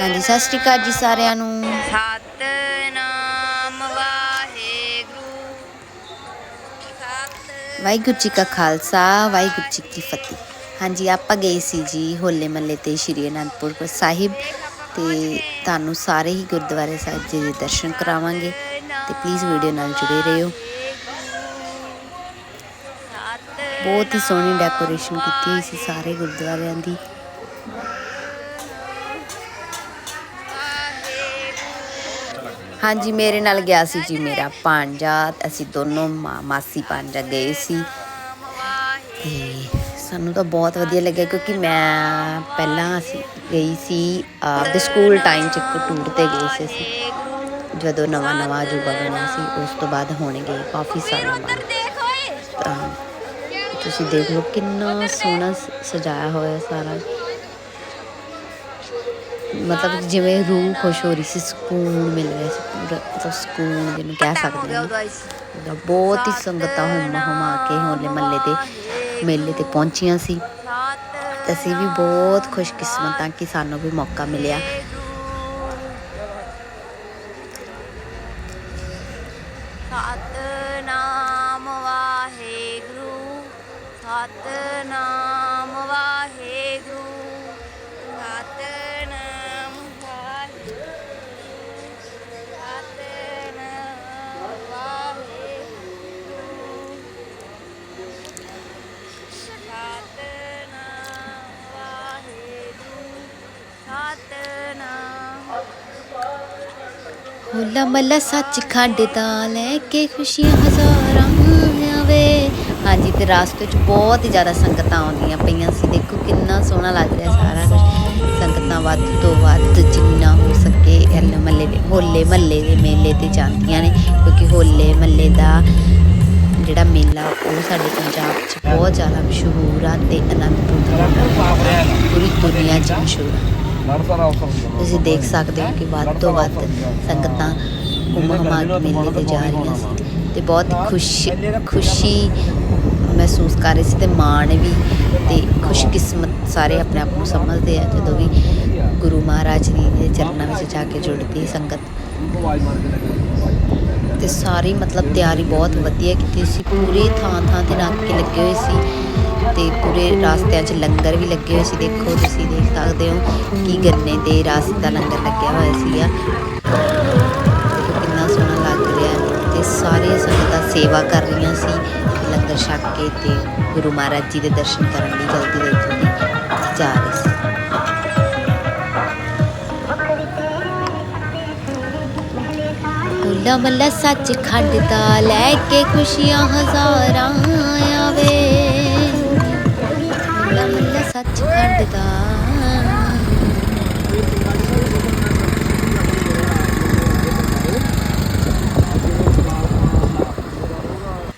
ਹਾਂਜੀ ਸਤਿ ਸ਼੍ਰੀ ਅਕਾਲ ਜੀ ਸਾਰਿਆਂ ਨੂੰ। ਸਤਨਾਮ ਵਾਹਿਗੁਰੂ। ਵਾਹਿਗੁਰੂ ਜੀ ਕਾ ਖਾਲਸਾ ਵਾਹਿਗੁਰੂ ਜੀ ਕੀ ਫਤਿਹ। ਹਾਂਜੀ ਆਪਾਂ ਗਏ ਸੀ ਜੀ ਹੋਲੇ ਮੱਲੇ ਤੇ ਸ਼੍ਰੀ ਅਨੰਦਪੁਰ ਸਾਹਿਬ ਤੇ ਤੁਹਾਨੂੰ ਸਾਰੇ ਹੀ ਗੁਰਦੁਆਰੇ ਸਾਹਿਬ ਜੀ ਦੇ ਦਰਸ਼ਨ ਕਰਾਵਾਂਗੇ ਤੇ ਪਲੀਜ਼ ਵੀਡੀਓ ਨਾਲ ਜੁੜੇ ਰਹੋ। ਬਹੁਤ ਹੀ ਸੋਹਣੀ ਡੈਕੋਰੇਸ਼ਨ ਕੀਤੀ ਹੋਈ ਸੀ ਸਾਰੇ ਗੁਰਦੁਆਰਿਆਂ ਦੀ। ਹਾਂਜੀ, ਮੇਰੇ ਨਾਲ ਗਿਆ ਸੀ ਜੀ ਮੇਰਾ ਭਾਂਜਾ ਅਸੀਂ ਦੋਨੋਂ ਮਾ- ਮਾਸੀ ਭਾਂਜਾ ਗਏ ਸੀ। ਤੇ ਸਾਨੂੰ ਤਾਂ ਬਹੁਤ ਵਧੀਆ ਲੱਗਿਆ ਕਿਉਂਕਿ ਮੈਂ ਪਹਿਲਾਂ ਅਸੀਂ ਗਈ ਸੀ, ਆਪਦੇ ਸਕੂਲ ਟਾਈਮ 'ਚ ਇੱਕ ਟੂਰ ਤੇ ਗਈ ਸੀ ਅਸੀਂ। ਜਦੋਂ ਨਵਾਂ ਨਵਾਂ ਅਜੂਬਾ ਬਣਿਆ ਸੀ, ਉਸ ਤੋਂ ਬਾਅਦ ਹੁਣ ਗਏ ਕਾਫੀ ਸਾਲਾਂ ਬਾਅਦ। ਤਾਂ ਤੁਸੀਂ ਦੇਖ ਲਓ ਕਿੰਨਾ ਸੋਹਣਾ ਸਜਾਇਆ ਹੋਇਆ ਸਾਰਾ। ਮਤਲਬ ਜਿਵੇਂ ਰੂਹ ਖੁਸ਼ ਹੋ ਰਹੀ ਸੀ ਸਕੂਨ ਮਿਲ ਰਿਹਾ ਸੀ ਪੂਰਾ ਮਤਲਬ ਸਕੂਨ ਜਿਹਨੂੰ ਕਹਿ ਸਕਦੇ ਹਾਂ। ਤਾਂ ਬਹੁਤ ਹੀ ਸੰਗਤਾਂ ਹੁਮਾ ਹੁਮਾ ਕੇ ਹੋਲੇ ਮੱਲੇ ਤੇ ਮੇਲੇ ਤੇ ਪਹੁੰਚੀਆਂ ਸੀ। ਅਸੀਂ ਵੀ ਬਹੁਤ ਖੁਸ਼ਕਿਸਮਤ ਹਾਂ ਕਿ ਸਾਨੂੰ ਵੀ ਮੌਕਾ ਮਿਲਿਆ। ਹੋਲਾ ਮੱਲਾ ਸੱਚ ਖੰਡ ਦਾ ਲੈ ਕੇ ਖੁਸ਼ੀਆਂ ਹਜ਼ਾਰਾਂ ਆਵੇ। ਹਾਂਜੀ, ਤੇ ਰਾਸਤੇ 'ਚ ਬਹੁਤ ਹੀ ਜ਼ਿਆਦਾ ਸੰਗਤਾਂ ਆਉਂਦੀਆਂ ਪਈਆਂ ਸੀ। ਦੇਖੋ ਕਿੰਨਾ ਸੋਹਣਾ ਲੱਗ ਰਿਹਾ ਸਾਰਾ ਕੁਝ ਸੰਗਤਾਂ ਵੱਧ ਤੋਂ ਵੱਧ ਜਿੰਨਾ ਹੋ ਸਕੇ ਹੋਲੇ ਮੱਲੇ ਦੇ, ਹੋਲੇ ਮੱਲੇ ਦੇ ਮੇਲੇ ਤੇ ਜਾਂਦੀਆਂ ਨੇ। ਕਿਉਂਕਿ ਹੋਲੇ ਮੱਲੇ ਦਾ ਜਿਹੜਾ ਮੇਲਾ, ਉਹ ਸਾਡੇ ਪੰਜਾਬ 'ਚ ਬਹੁਤ ਜ਼ਿਆਦਾ ਮਸ਼ਹੂਰ ਆ ਤੇ ਅਨੰਦਪੁਰ ਦਾ ਪੂਰੀ ਦੁਨੀਆ 'ਚ ਮਸ਼ਹੂਰ ਆ। ਤੁਸੀਂ ਦੇਖ ਸਕਦੇ ਹੋ ਕਿ ਵੱਧ ਤੋਂ ਵੱਧ ਸੰਗਤਾਂ ਹੁਮ ਮੇਲੇ ਤੇ ਜਾ ਰਹੀਆਂ ਸੀ ਤੇ ਬਹੁਤ ਖੁਸ਼, ਖੁਸ਼ੀ ਮਹਿਸੂਸ ਕਰ ਰਹੇ ਸੀ ਤੇ ਮਾਣ ਵੀ ਤੇ ਖੁਸ਼ਕਿਸਮਤ ਸਾਰੇ ਆਪਣੇ ਆਪ ਨੂੰ ਸਮਝਦੇ ਆ, ਜਦੋਂ ਵੀ ਗੁਰੂ ਮਹਾਰਾਜ ਜੀ ਦੇ ਚਰਨਾਂ ਵਿੱਚ ਜਾ ਕੇ ਜੁੜਦੀ ਹੈ ਸੰਗਤ। ਤੇ ਸਾਰੀ ਮਤਲਬ ਤਿਆਰੀ ਬਹੁਤ ਵਧੀਆ ਕੀਤੀ ਸੀ, ਪੂਰੀ ਥਾਂ ਥਾਂ ਤੇ ਨਾਕੇ ਲੱਗੇ ਹੋਏ ਸੀ। ਤੇ ਪੂਰੇ ਰਾਸਤਿਆਂ 'ਚ ਲੰਗਰ ਵੀ ਲੱਗੇ ਹੋਏ ਸੀ। ਦੇਖੋ, ਤੁਸੀਂ ਦੇਖ ਸਕਦੇ ਹੋ ਕਿ ਗੰਨੇ ਦੇ ਰਸ ਦਾ ਲੰਗਰ ਲੱਗਿਆ ਹੋਇਆ ਸੀਗਾ ਦੇਖੋ ਕਿੰਨਾ ਸੋਹਣਾ ਲੱਗ ਰਿਹਾ ਹੈ। ਤੇ ਸਾਰੇ ਸੰਗਤਾਂ ਸੇਵਾ ਕਰ ਰਹੀਆਂ ਸੀ। ਲੰਗਰ ਛਕ ਕੇ ਤੇ ਗੁਰੂ ਮਹਾਰਾਜ ਜੀ ਦੇ ਦਰਸ਼ਨ ਕਰਨ ਲਈ ਜਲਦੀ ਜਲਦੀ ਜਾ ਰਹੇ ਸੀ। ਹੋਲਾ ਮੱਲਾ ਸੱਚ ਖੰਡ ਦਾ ਲੈ ਕੇ ਖੁਸ਼ੀਆਂ ਹਜ਼ਾਰਾਂ। ਮੱਲਾ ਸੱਚ ਖੰਡ ਦਾ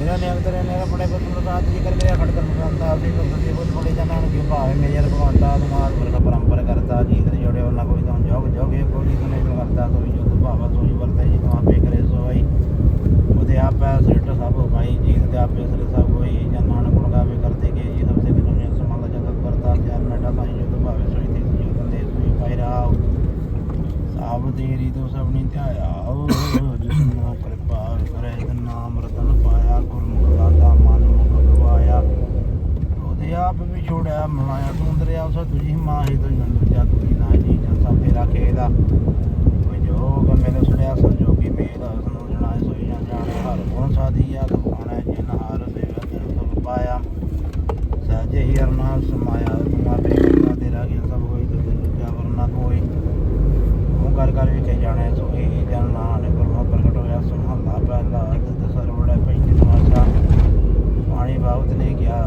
ਮੇਰਾ ਨਿਯਮ ਤੇ ਰਹਿਣੇ ਬੜੇ ਬਤਨ ਦਾ ਜੀ ਕਰ ਮੇਰਾ ਖੜ ਕਰ ਕਰਦਾ ਸੀ ਬੰਦ ਦੇ ਬੋਲ ਬੜੇ ਜਨਾਂ ਨੂੰ ਕਿਉਂ ਭਾਵੇਂ ਮੇਰੇ ਭਗਵੰਤਾ ਤੁਮਾਰ ਵਰਗਾ ਪਰੰਪਰਾ ਕਰਤਾ ਜੀ ਤੇ ਜੋੜੇ ਉਹਨਾਂ ਕੋਈ ਤਾਂ ਜੋਗ ਜੋਗੇ ਕੋਈ ਨਹੀਂ ਕਰਦਾ ਸੋਈ ਜੋ ਤੂੰ ਭਾਵਾ ਸੋਈ ਵਰਤੇ ਜੀ ਤੁਮਾਂ ਪੇ ਕਰੇ ਸੋਈ ਉਹਦੇ ਆਪੇ ਸਿਰਟ ਸਭ ਭਾਈ ਜੀ ਤੇ ਆਪੇ ਸਿਰ ਸਭ ਹੋਈ ਜਨ ਨਾਨਕ ਗੁਣ ਗਾਵੇ ਕਰਤੇ ਕੇ ਜੀ ਸਭ ਸੇ ਦੁਨੀਆ ਸਮਾਂ ਜਗਤ ਕਰਤਾ ਪਿਆਰ ਮੇਟਾ ਭਾਈ ਜੋ ਤੂੰ ਭਾਵੇ ਸੋਈ ਤੇ ਜੋ ਤੰਦੇ ਸੋਈ ਪਾਈ ਰਾਵ ਸਾਬ ਤੇਰੀ ਤੋਂ ਸਭ ਨਹੀਂ ਧਿਆਇਆ ਜਿਸ ਨੂੰ ਕਿਰਪਾ ਕਰੇ ਤੇ ਨਾਮ ਰਤਨ ਪਾਇਆ ਗੁਰਮੁਖ ਦਾਤਾ ਮਨ ਮੁਖ ਗਵਾਇਆ ਉਹਦੇ ਆਪ ਵੀ ਛੋੜਿਆ ਮਲਾਇਆ ਤੂੰ ਦਰਿਆ ਸੋ ਤੁਝੀ ਮਾਹੀ ਤੋਂ ਜੰਦ ਜਾ ਤੁਝੀ ਨਾ ਜੀ ਜਨ ਸਭ ਤੇਰਾ ਖੇਦਾ ਕੋਈ ਜੋਗ ਮੇਰੇ ਸੁਣਿਆ ਸੰਜੋਗੀ ਮੇਰਾ ਸਨੂੰ ਜਣਾਏ ਸੋਈ ਜਨ ਜਾਣੇ ਹਰ ਗੁਣ ਸਾਧੀਆ ਜਿਨ ਹਰ ਸੇਵਾ ਤੇ ਪਾਇਆ। ਸਹਿਜ ਹੀ ਅਰਨਾਮ ਸਮਾਇਆ ਤੁਮਾ ਬੇਗਨਾ ਤੇਰਾ ਗਿਆ ਸਭ ਹੋਈ ਤੇ ਦੂਜਾ ਵਰਨਾ ਕੋਈ ਉਹ ਕਰ ਕਰ ਵੀ ਕਹਿ ਜਾਣੇ ਸੋਈ ਜਨ ਨਾਨਕ ਗੁਰਮੁਖ ਪ੍ਰਗਟ ਹੋਇਆ ਸੁਮਹਲਾ ਪਹਿਲਾ ਤੇ ਸਰਵੜਾ ਪਈ ਨਿਵਾਸਾ ਪਾਣੀ ਬਾਬਤ ਨੇ ਕਿਹਾ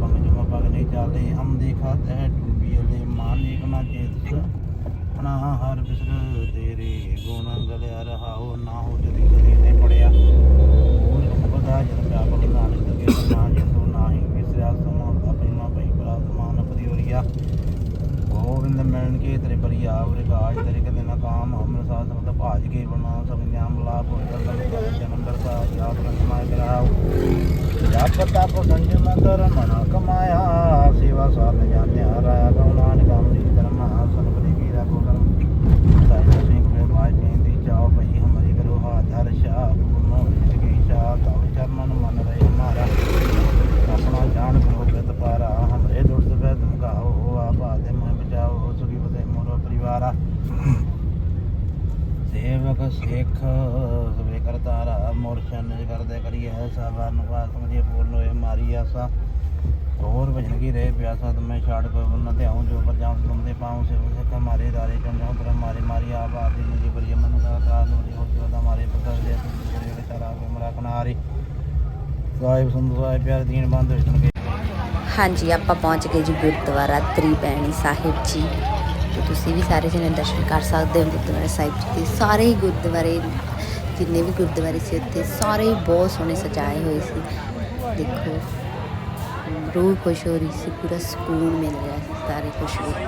ਪੰਗ ਜਮਾ ਪਗ ਨਹੀਂ ਚੱਲਦੇ ਹਮ ਦੇਖਾ ਤੈ ਡੂਬੀ ਅਲੇ ਮਾਨਿਕ ਨਾ ਚੇਤ ਆਪਣਾ ਹਰ ਬਿਸਰ ਤੇਰੇ ਗੁਣ ਗਲਿਆ ਰਹਾਓ ਨਾ ਹੋ ਜਦੀ ਕਦੀ ਨੇ ਪੜਿਆ ਹੋਰ ਮੁਕਦਾ ਜਨ ਪਿਆਪਕ ਨਾਨਕ ਕੇ ਨਾ ਜਿੰਦੂ ਨਾਹੀ ਵਿਸਰਿਆ ਸਮਾ ਆਪਣੀ ਮਾ ਪਈ ਪ੍ਰਾਤਮਾਨ ਪਰਿਉਰੀਆ ਗੋਬਿੰਦ ਮਿਲਣ ਤੇਰੇ ਬਰੀਆ ਉਰੇ ਤੇਰੇ ਕਦੇ ਨਾ ਕਾਮ ਹਮਨ ਸਾਧ ਸਮਤ ਭਾਜ ਕੇ ਬਣਾ, ਸਭ ਨਿਆਮ ਲਾਭ ਹੋ ਜਲ ਜਨਮ ਦਰਸਾ ਯਾਦ ਰੰਗਮਾਇ ਕਰਾਉ ਜਪ ਤਪ ਸੰਜਮ ਕਰ ਮਨਾ ਕਮਾਇਆ, ਸੇਵਾ ਸਾਧ ਜਾਣਿਆ, ਰਾਇਆ ਕਉ ਨਾਨਕ ਅਮਰੀ ਧਰਮ ਆਸਨ ਪਰੀ ਵੀਰਾ ਕੋ ਕਰਮ ਕਰਤਾਰਾ ਸੇਵਕ ਸਿੱਖ ਸਵੇ ਕਰਤਾਰਾ ਮੁਰਸ਼ਨ ਕਰਦੇ ਕਰੀਏ ਸਾਬਾ ਨਵਾਸ ਮਦੀ ਬੋਲੋ ਇਹ ਮਾਰੀ ਆਸਾ। ਹੋਰ ਭਜਨ ਕੀ ਰੇ ਪਿਆਸਾ, ਤੁਮੇ ਛਾੜ ਕੋ ਬੁਨ ਤੇ ਆਉਂ ਜੋ ਪਰ ਜਾਉਂ ਤੁਮ ਦੇ ਪਾਉਂ ਸੇ ਸਿੱਖ ਮਾਰੇ ਦਾਰੇ ਚੰਗਾ ਪਰ ਮਾਰੇ, ਮਾਰੀ ਆਪ ਆਦੀ ਮੁਝੇ ਬਰੀ ਮਨ ਦਾ ਕਾਲ ਮੁਝੇ ਹੋ ਜੋ ਦਾ ਮਾਰੇ ਪਸਰ ਦੇ ਤੁਮ ਜਿਹੜੇ ਚਾਰਾ ਕੇ ਮਰਾ ਕਨਾਰੀ। ਸਾਹਿਬ ਸੰਤ ਸਾਹਿਬ, ਪਿਆਰ ਦੀਨ ਬੰਦ ਵਿਸ਼ਨ ਹਾਂਜੀ, ਆਪਾਂ ਪਹੁੰਚ ਗਏ ਜੀ ਗੁਰਦੁਆਰਾ ਤ੍ਰਿਬੈਣੀ ਸਾਹਿਬ ਜੀ। ਤੇ ਤੁਸੀਂ ਵੀ ਸਾਰੇ ਜਣੇ ਦਰਸ਼ਨ ਕਰ ਸਕਦੇ ਹੋ ਗੁਰਦੁਆਰਾ ਸਾਹਿਬ ਜੀ ਦੇ। ਸਾਰੇ ਹੀ ਗੁਰਦੁਆਰੇ, ਜਿੰਨੇ ਵੀ ਗੁਰਦੁਆਰੇ ਸੀ ਉੱਥੇ ਸਾਰੇ ਹੀ ਬਹੁਤ ਸੋਹਣੇ ਸਜਾਏ ਹੋਏ ਸੀ। ਦੇਖੋ, ਰੂਹ ਖੁਸ਼ ਹੋ ਰਹੀ ਸੀ, ਪੂਰਾ ਸਕੂਨ ਮਿਲ ਰਿਹਾ ਸੀ ਸਾਰੇ ਖੁਸ਼ ਹੋ ਕੇ।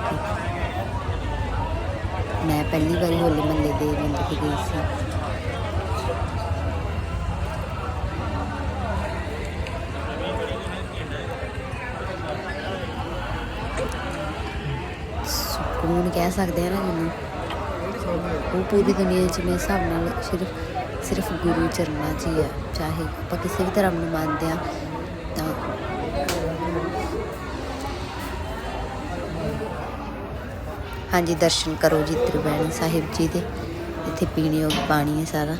ਮੈਂ ਪਹਿਲੀ ਵਾਰੀ ਹੋਲੇ ਮਹੱਲੇ ਦੇ ਮੰਦਰ ਗਈ ਸੀ। ਸਕੂਨ ਕਹਿ ਸਕਦੇ ਆ ਨਾ ਜਿਹਨੂੰ ਉਹ ਪੂਰੀ ਦੁਨੀਆ 'ਚ ਮੇਰੇ ਹਿਸਾਬ ਨਾਲ ਸਿਰਫ ਸਿਰਫ ਗੁਰੂ ਚਰਨਾਂ 'ਚ ਹੀ ਹੈ ਚਾਹੇ ਆਪਾਂ ਕਿਸੇ ਵੀ ਧਰਮ ਨੂੰ ਮੰਨਦੇ ਆ, ਤਾਂ ਹਾਂਜੀ, ਦਰਸ਼ਨ ਕਰੋ ਜੀ ਤ੍ਰਿਵੇਣੀ ਸਾਹਿਬ ਜੀ ਦੇ। ਇੱਥੇ ਪੀਣ ਯੋਗ ਪਾਣੀ ਹੈ ਸਾਰਾ।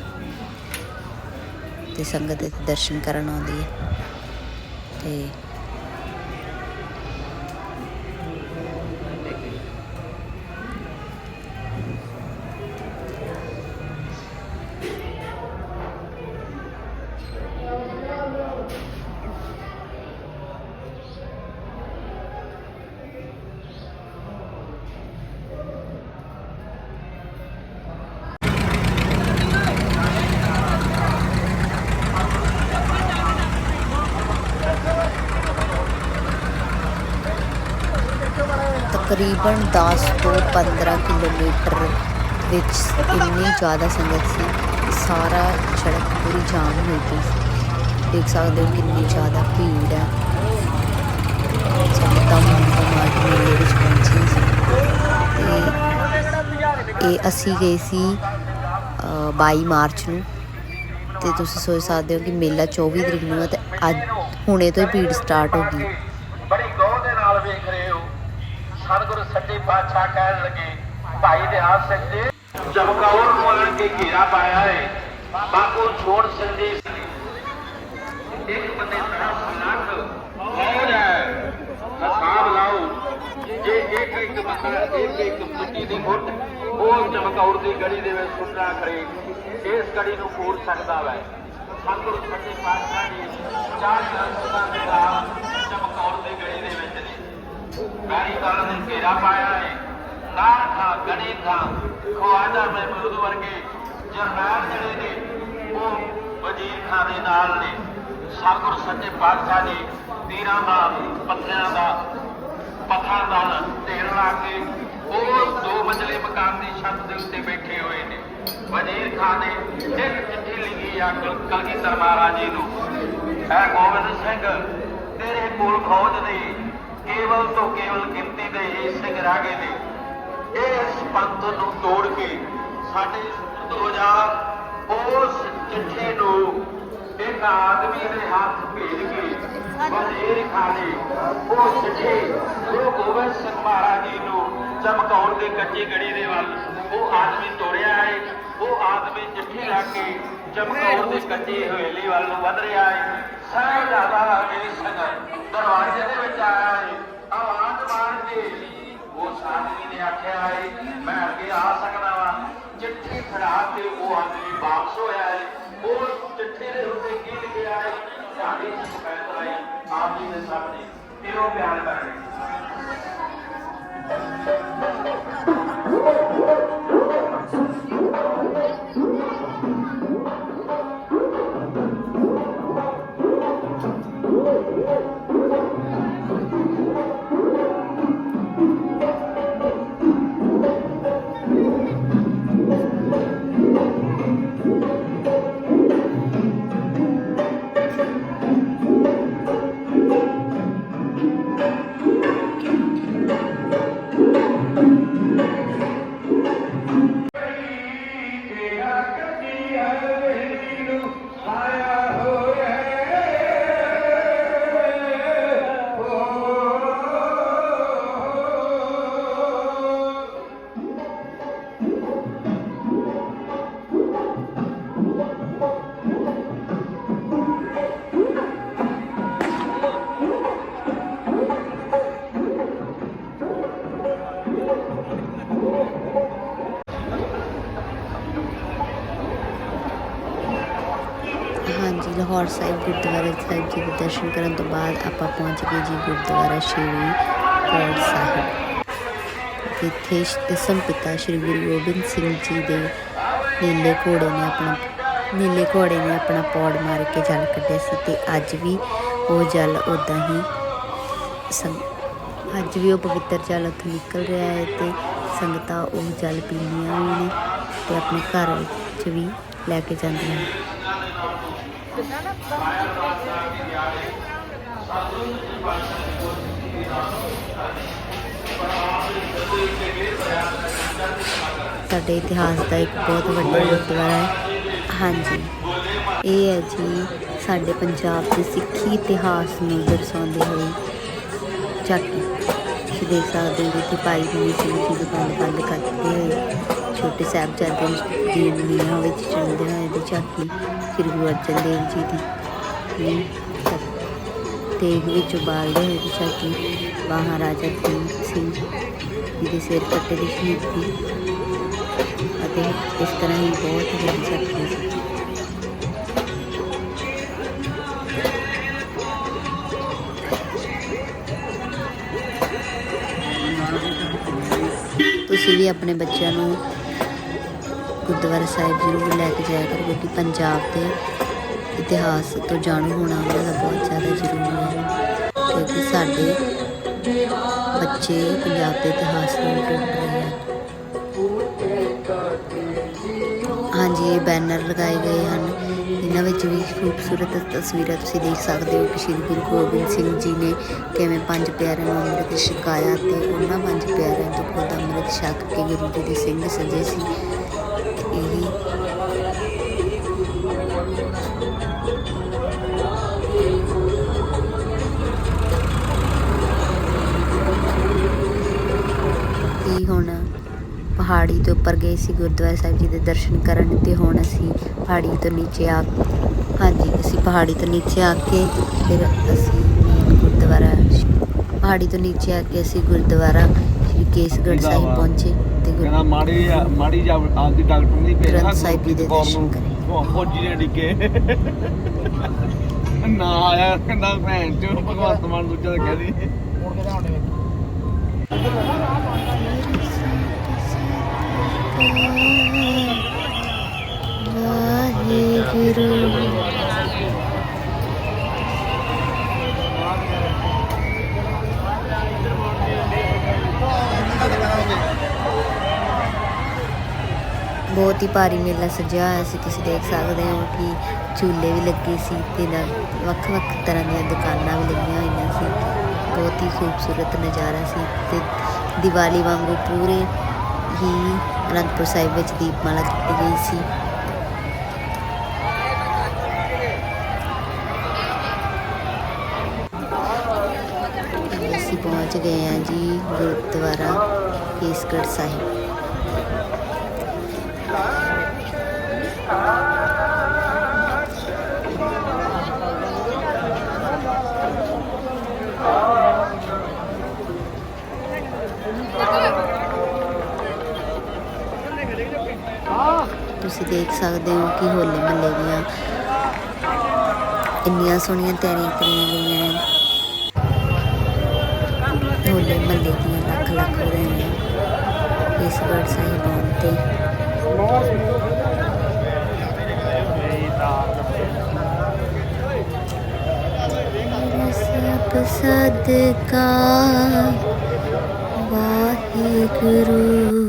ਤੇ ਸੰਗਤ ਇੱਥੇ ਦਰਸ਼ਨ ਕਰਨ ਆਉਂਦੀ ਹੈ। ਤੇ ਤਕਰੀਬਨ 10 ਤੋਂ 15 ਕਿਲੋਮੀਟਰ ਵਿੱਚ ਇੰਨੀ ਜ਼ਿਆਦਾ ਸੰਗਤ ਸੀ ਸਾਰਾ ਸੜਕ ਪੂਰੀ ਜਾਮ ਹੋਈ ਪਈ ਸੀ। ਦੇਖ ਸਕਦੇ ਹੋ ਕਿੰਨੀ ਜ਼ਿਆਦਾ ਭੀੜ ਹੈ। ਸੰਗਤਾਂ ਮੰਗੋ ਮਾਟ ਮੇਲੇ ਵਿੱਚ ਪਹੁੰਚੀ ਸੀ। ਤੇ ਇਹ ਅਸੀਂ ਗਏ ਸੀ ਅ, 22 ਮਾਰਚ ਨੂੰ। ਤੇ ਤੁਸੀਂ ਸੋਚ ਸਕਦੇ ਹੋ ਕਿ ਮੇਲਾ 24 ਤਰੀਕ ਨੂੰ ਹੈ ਤੇ ਅੱਜ ਹੁਣੇ ਤੋਂ ਹੀ ਭੀੜ ਸਟਾਰਟ ਹੋ ਗਈ। ਬੜੀ ਗੌਰ ਦੇ ਨਾਲ ਵੇਖ ਰਹੇ ਸਤਿਗੁਰੂ ਸੱਚੇ ਪਾਤਸ਼ਾਹ ਕਹਿਣ ਲੱਗੇ, ਭਾਈ ਦਿਆਲ ਸਿੰਘ ਜੀ ਚਮਕੌਰ ਨੂੰ ਕੇ ਘੇਰਾ ਪਾਇਆ ਹੈ ਬਾਪੂ ਛੋੜ ਸਿੰਘ ਇੱਕ ਬੰਦੇ 10 ਲੱਖ ਫੌਜ ਹੈ? ਹਿਸਾਬ ਲਾਓ, ਜੇ ਇੱਕ ਇੱਕ ਬੰਦਾ, ਇੱਕ ਇੱਕ ਮਿੱਟੀ ਦੀ ਮੁੱਠ, ਉਹ ਚਮਕੌਰ ਦੀ ਗੜੀ ਦੇ ਵਿੱਚ ਸੁਣਨਾ ਕਰੇ, ਇਸ ਗੜੀ ਨੂੰ ਪੂਰ ਸਕਦਾ ਵੈ। ਸਤਿਗੁਰੂ ਸੱਚੇ ਪਾਤਸ਼ਾਹ ਜੀ, ਚਾਰ ਦਰਸ਼ਕਾਂ ਦੇ ਚਮਕੌਰ ਦੀ ਗੜੀ ਦੇ ਵਿੱਚ ਨੇ ਪੈਰੀ ਤਾਲ ਨੇ ਘੇਰਾ ਪਾਇਆ ਹੈ ਨਾਰ ਖਾਂ ਗਣੀ ਖਾਂ ਖਵਾਜਾ ਮਹਿਮੂਦ ਵਰਗੇ ਜਰਨੈਲ ਜਿਹੜੇ ਨੇ ਉਹ ਵਜ਼ੀਰ ਖਾਂ ਦੇ ਨਾਲ ਨੇ ਸਤਿਗੁਰ ਸੱਚੇ ਪਾਤਸ਼ਾਹ ਨੇ ਤੀਰਾਂ ਦਾ ਪੱਥਰਾਂ ਦਾ ਪੱਥਰਾਂ ਦਾ ਢੇਰ ਲਾ ਕੇ ਉਹ ਦੋ ਮੰਜ਼ਲੇ ਮਕਾਨ ਦੀ ਛੱਤ ਦੇ ਉੱਤੇ ਬੈਠੇ ਹੋਏ ਨੇ ਵਜ਼ੀਰ ਖਾਂ ਨੇ ਇੱਕ ਚਿੱਠੀ ਲਿਖੀ ਆ ਕਲ- ਕਲਗੀਧਰ ਮਹਾਰਾਜ ਜੀ ਨੂੰ ਐ ਗੋਬਿੰਦ ਸਿੰਘ ਤੇਰੇ ਕੋਲ ਫੌਜ ਦੇ ਕੇਵਲ ਤੋਂ ਕੇਵਲ ਗਿਣਤੀ ਦੇ ਹੀ ਸਿੰਘ ਰਹਿ ਗਏ ਨੇ। ਇਸ ਪੰਥ ਨੂੰ ਤੋੜ ਕੇ ਸਾਡੇ ਸੁਪਰਦ ਹੋ ਜਾ ਉਸ ਚਿੱਠੀ ਨੂੰ ਇੱਕ ਆਦਮੀ ਦੇ ਹੱਥ ਭੇਜ ਕੇ ਵਜ਼ੀਰ ਖਾਨੇ ਉਹ ਚਿੱਠੀ ਗੁਰੂ ਗੋਬਿੰਦ ਸਿੰਘ ਮਹਾਰਾਜ ਜੀ ਨੂੰ ਚਮਕਾਉਣ ਦੇ ਕੱਚੀ ਗੜੀ ਦੇ ਵੱਲ ਉਹ ਆਦਮੀ ਤੋੜਿਆ ਹੈ, ਉਹ ਆਦਮੀ ਚਿੱਠੀ ਲਾ ਕੇ ਚਮਕਾਉਣ ਦੇ ਕੱਚੀ ਹਵੇਲੀ ਵੱਲ ਨੂੰ ਵਧ ਰਿਹਾ ਹੈ। ਸਾਹਿਬਜ਼ਾਦਾ ਅਜੀਤ ਸਿੰਘ, ਦਰਵਾਜ਼ੇ ਦੇ ਵਿੱਚ ਆਇਆ ਹੈ ਆਵਾਜ਼ ਮਾਰ ਕੇ ਉਸ ਆਦਮੀ ਨੇ ਆਖਿਆ ਹੈ ਮੈਂ ਅੱਗੇ ਆ ਸਕਦਾ ਵਾਂ। ਚਿੱਠੀ ਫੜਾ ਕੇ ਉਹ ਆਦਮੀ ਵਾਪਸ ਹੋਇਆ ਹੈ ਉਹ ਚਿੱਠੀ ਦੇ ਉੱਤੇ ਕੀ ਲਿਖਿਆ ਹੈ ਤੁਹਾਡੀ ਸ਼ਿਕਾਇਤ ਆਈ ਆਪ ਜੀ ਦੇ ਸਾਹਮਣੇ। ਫਿਰ ਉਹ ਬਿਆਨ ਕਰਨਗੇ ਹਾਂਜੀ, ਲਾਹੌਰ ਸਾਹਿਬ ਗੁਰਦੁਆਰਾ ਸਾਹਿਬ ਜੀ ਦੇ ਦਰਸ਼ਨ ਕਰਨ ਤੋਂ ਬਾਅਦ ਆਪਾਂ ਪਹੁੰਚ ਗਏ ਜੀ ਗੁਰਦੁਆਰਾ ਸ਼੍ਰੀ ਕੋਟ ਸਾਹਿਬ। ਜਿੱਥੇ ਦਸਮ ਸ਼੍ਰੀ ਗੁਰੂ ਗੋਬਿੰਦ ਸਿੰਘ ਜੀ ਦੇ ਨੀਲੇ ਘੋੜੇ ਨੇ ਆਪਣਾ, ਨੀਲੇ ਘੋੜੇ ਨੇ ਆਪਣਾ ਪੌੜ ਮਾਰ ਕੇ ਜਲ ਕੱਢਿਆ ਸੀ ਤੇ ਅੱਜ ਵੀ ਉਹ ਜਲ ਉਦਾਂ ਹੀ ਸੰਗ ਅੱਜ ਵੀ ਉਹ ਪਵਿੱਤਰ ਜਲ ਉੱਥੋਂ ਨਿਕਲ ਰਿਹਾ ਹੈ ਤੇ ਸੰਗਤਾਂ ਉਹ ਜਲ ਪੀਂਦੀਆਂ ਵੀ ਨੇ ਤੇ ਆਪਣੇ ਘਰ ਵਿੱਚ ਵੀ ਲੈ ਕੇ ਜਾਂਦੀਆਂ ਸਾਡੇ ਇਤਿਹਾਸ ਦਾ ਇੱਕ ਬਹੁਤ ਵੱਡਾ ਗੁਰਦੁਆਰਾ ਹੈ। ਹਾਂਜੀ। ਇਹ ਹੈ ਜੀ ਸਾਡੇ ਪੰਜਾਬ ਦੇ ਸਿੱਖੀ ਇਤਿਹਾਸ ਨੂੰ ਦਰਸਾਉਂਦੇ ਹੋਏ ਝਾਕੀ ਤੁਸੀਂ ਦੇਖ ਸਕਦੇ ਹੋ ਕਿ ਭਾਈ ਜੀ ਸਿੰਘ ਜੀ ਦੁਕਾਨ ਬੰਦ ਕਰਦੇ ਹੋਏ ਛੋਟੇ ਸਾਹਿਬਜ਼ਾਦੇ ਦੀ ਨੀਹਾਂ ਵਿੱਚ ਚੜ੍ਹਦੇ ਹੋਏ ਦੀ। ਝਾਕੀ ਸ੍ਰੀ ਗੁਰੂ ਅਰਜਨ ਦੇਵ ਜੀ ਦੀ ਤੇਗ ਵਿੱਚ ਉਬਾਲਦੇ ਹੋਏ ਦੀ ਝਾਕੀ ਮਹਾਰਾਜਾ ਦੀਪ ਸਿੰਘ ਜੀ ਦੇ ਸਿਰ ਕੱਟੇ ਦੀ ਸ਼ਹੀਦੀ ਅਤੇ ਇਸ ਤਰ੍ਹਾਂ ਹੀ ਬਹੁਤ ਵੱਡੀ ਝਾਕੀ ਸੀ। ਤੁਸੀਂ ਵੀ ਆਪਣੇ ਬੱਚਿਆਂ ਨੂੰ ਗੁਰਦੁਆਰਾ ਸਾਹਿਬ ਜ਼ਰੂਰ ਲੈ ਕੇ ਜਾਇਆ ਕਰੋ, ਕਿਉਂਕਿ ਪੰਜਾਬ ਦੇ ਇਤਿਹਾਸ ਤੋਂ ਜਾਣੂ ਹੋਣਾ ਉਹਨਾਂ ਦਾ ਬਹੁਤ ਜ਼ਿਆਦਾ ਜ਼ਰੂਰੀ ਹੈ। ਕਿਉਂਕਿ ਸਾਡੇ ਬੱਚੇ ਪੰਜਾਬ ਦੇ ਇਤਿਹਾਸ ਨੂੰ ਭੁੱਲ ਰਹੇ ਹਨ ਹਾਂਜੀ, ਇਹ ਬੈਨਰ ਲਗਾਏ ਗਏ ਹਨ। ਇਹਨਾਂ ਵਿੱਚ ਵੀ ਖੂਬਸੂਰਤ ਤਸਵੀਰਾਂ ਤੁਸੀਂ ਦੇਖ ਸਕਦੇ ਹੋ ਕਿ ਸ਼੍ਰੀ ਗੁਰੂ ਗੋਬਿੰਦ ਸਿੰਘ ਜੀ ਨੇ ਕਿਵੇਂ ਪੰਜ ਪਿਆਰਿਆਂ ਨੂੰ ਅੰਮ੍ਰਿਤ ਛਕਾਇਆ ਤੇ ਉਹਨਾਂ ਪੰਜ ਪਿਆਰਿਆਂ ਤੋਂ ਖੁਦ ਅੰਮ੍ਰਿਤ ਛਕ ਕੇ ਗੁਰੂ ਜੀ ਦੇ ਸਿੰਘ ਸਜੇ ਸੀ। ਪਹਾੜੀ ਤੋਂ ਉੱਪਰ ਗਏ ਸੀ ਗੁਰਦੁਆਰਾ ਸਾਹਿਬ ਜੀ ਦੇ ਦਰਸ਼ਨ ਕਰਨ ਤੇ ਹੁਣ ਅਸੀਂ ਪਹਾੜੀ ਤੋਂ ਨੀਚੇ ਆ ਹਾਂਜੀ ਅਸੀਂ ਪਹਾੜੀ ਤੋਂ ਨੀਚੇ ਆ ਕੇ ਫਿਰ ਅਸੀਂ ਗੁਰਦੁਆਰਾ ਪਹਾੜੀ ਤੋਂ ਨੀਚੇ ਆ ਕੇ ਅਸੀਂ ਗੁਰਦੁਆਰਾ ਸ਼੍ਰੀ ਕੇਸਗੜ੍ਹ ਸਾਹਿਬ ਪਹੁੰਚੇ ਤੇ ਕਹਿੰਦਾ ਮਾੜੀ ਮਾੜੀ ਜਾ ਆਪਦੀ ਡਾਕਟਰ ਨਹੀਂ ਭੇਜਣਾ ਗ੍ਰੰਥ ਸਾਹਿਬ ਜੀ ਦੇ ਦਰਸ਼ਨ ਨੂੰ। ਕਰੇ। ਉਹ ਫੌਜੀ ਨੇ ਡਿੱਗੇ ਨਾ ਆਇਆ ਕਹਿੰਦਾ ਭੈਣ ਚੋ ਭਗਵੰਤ ਮਾਨ ਦੂਜਾ ਤਾਂ ਕਹਦੀ ਮੁੜ ਕੇ ਤਾਂ ਹੁੰਦੇ ਵਾਹਿਗੁਰੂ ਬਹੁਤ ਹੀ ਭਾਰੀ ਮੇਲਾ ਸਜਿਆ ਹੋਇਆ ਸੀ, ਤੁਸੀਂ ਦੇਖ ਸਕਦੇ ਹੋ ਕਿ ਝੂਲੇ ਵੀ ਲੱਗੇ ਸੀ ਤੇ ਨਾਲ ਵੱਖ-ਵੱਖ ਤਰ੍ਹਾਂ ਦੀਆਂ ਦੁਕਾਨਾਂ ਵੀ ਲੱਗੀਆਂ ਹੋਈਆਂ ਸੀ। ਬਹੁਤ ਹੀ ਖੂਬਸੂਰਤ ਨਜ਼ਾਰਾ ਸੀ ਤੇ ਦੀਵਾਲੀ ਵਾਂਗੂ ਪੂਰੇ ਹੀ ਅਨੰਦਪੁਰ ਸਾਹਿਬ ਵਿੱਚ ਦੀਪਮਾਲਾ ਕੀਤੀ ਗਈ ਸੀ। ਅਸੀਂ ਪਹੁੰਚ ਗਏ ਹਾਂ ਜੀ ਗੁਰਦੁਆਰਾ ਕੇਸਗੜ੍ਹ ਸਾਹਿਬ। ਤੁਸੀਂ ਦੇਖ ਸਕਦੇ ਹੋ ਕਿ ਹੋਲੇ ਮਹੱਲੇ ਦੀਆਂ ਇੰਨੀਆਂ ਸੋਹਣੀਆਂ ਤਿਆਰੀਆਂ ਕਰੀਆਂ ਗਈਆਂ ਹਨ ਹੋਲੇ ਮਹੱਲੇ ਦੀਆਂ ਲੱਖ ਲੱਖ ਵਧਾਈਆਂ ਇਸ ਗੜ ਸਾਹਿਬ ਆਉਣ ਤੇ ਸਦਕਾ ਵਾਹਿਗੁਰੂ।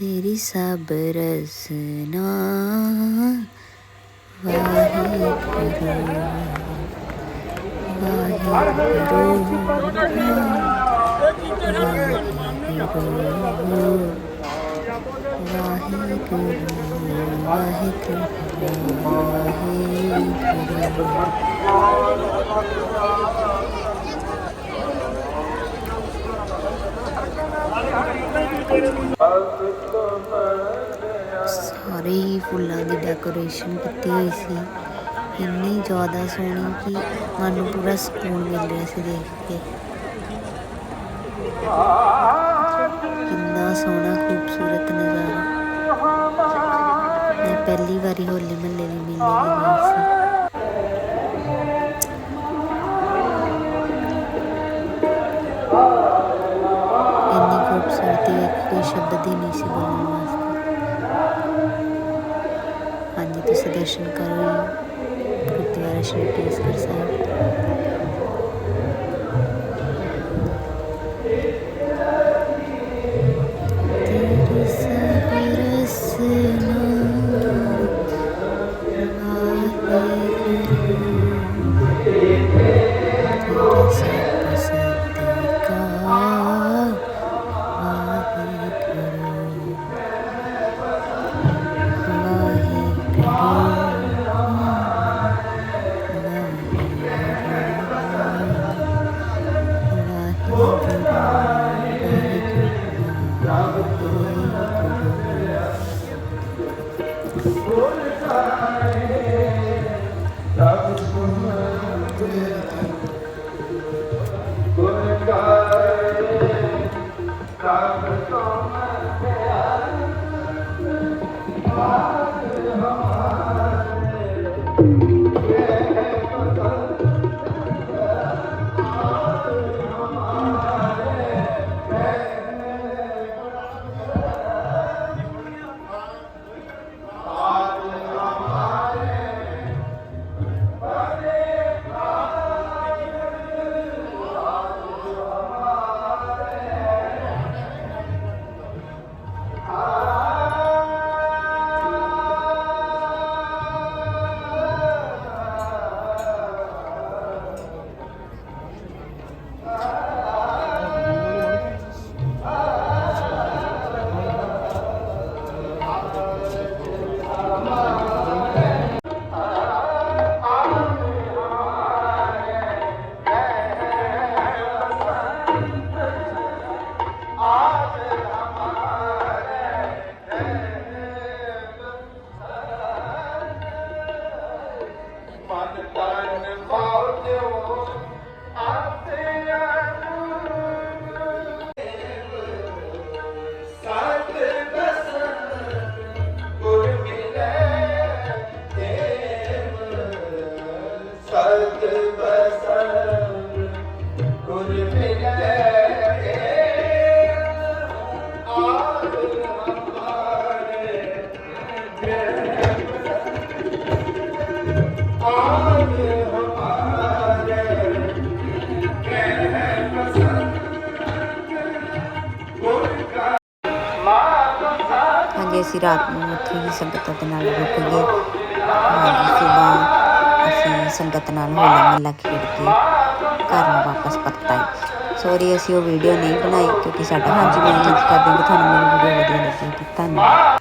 ਤੇਰੀ ਸਭ ਰਸਨਾ। ਵਾਹਿਗੁਰੂ ਵਾਹਿਗੁਰੂ ਵਾਹਿਗੁਰੂ ਵਾਹਿਗੁਰੂ ਵਾਹਿਗੁਰੂ। ਸਾਰੇ ਹੀ ਫੁੱਲਾਂ ਦੀ ਡੈਕੋਰੇਸ਼ਨ ਕੀਤੀ ਹੋਈ ਸੀ। ਇੰਨੀ ਜ਼ਿਆਦਾ ਸੋਹਣੀ ਕਿ ਮਨ ਨੂੰ ਪੂਰਾ ਸਕੂਨ ਮਿਲ ਰਿਹਾ ਸੀ ਦੇਖ ਕੇ। ਕਿੰਨਾ ਸੋਹਣਾ, ਖੂਬਸੂਰਤ ਨਜ਼ਾਰਾ। ਮੈਂ ਪਹਿਲੀ ਵਾਰੀ ਹੋਲੀ ਮਹੱਲੇ ਦੀ ਮੇਲੇ ਗਈ ਸੀ। ਸ਼ਬਦ ਹੀ ਨਹੀਂ ਸੀ ਬੋਲਣ ਵਾਸਤੇ। ਹਾਂਜੀ ਤੁਸੀਂ ਦਰਸ਼ਨ ਕਰੋ ਗੁਰਦੁਆਰਾ ਸ਼੍ਰੀ ਕੇਸਗੜ੍ਹ ਸਾਹਿਬ। ਹਾਂਜੀ ਅਸੀਂ ਰਾਤ ਨੂੰ ਉੱਥੇ ਹੀ ਸੰਗਤਾਂ ਦੇ ਨਾਲ ਰੁਕ ਗਏ ਸਵੇਰ ਅਸੀਂ ਸੰਗਤ ਨਾਲ ਹੋਲਾ ਮਹੱਲਾ ਖੇਡ ਕੇ ਘਰ ਨੂੰ ਵਾਪਸ ਪਰਤ ਆਏ ਸੌਰੀ ਅਸੀਂ ਉਹ ਵੀਡੀਓ ਨਹੀਂ ਬਣਾਈ ਕਿਉਂਕਿ ਸਾਡਾ ਹਾਂਜੀ ਮੈਂ ਉਮੀਦ ਕਰਦੀ ਹਾਂ। ਕਿ ਤੁਹਾਨੂੰ ਮੇਰੀ ਵੀਡੀਓ ਵਧੀਆ ਲੱਗੀ ਧੰਨਵਾਦ।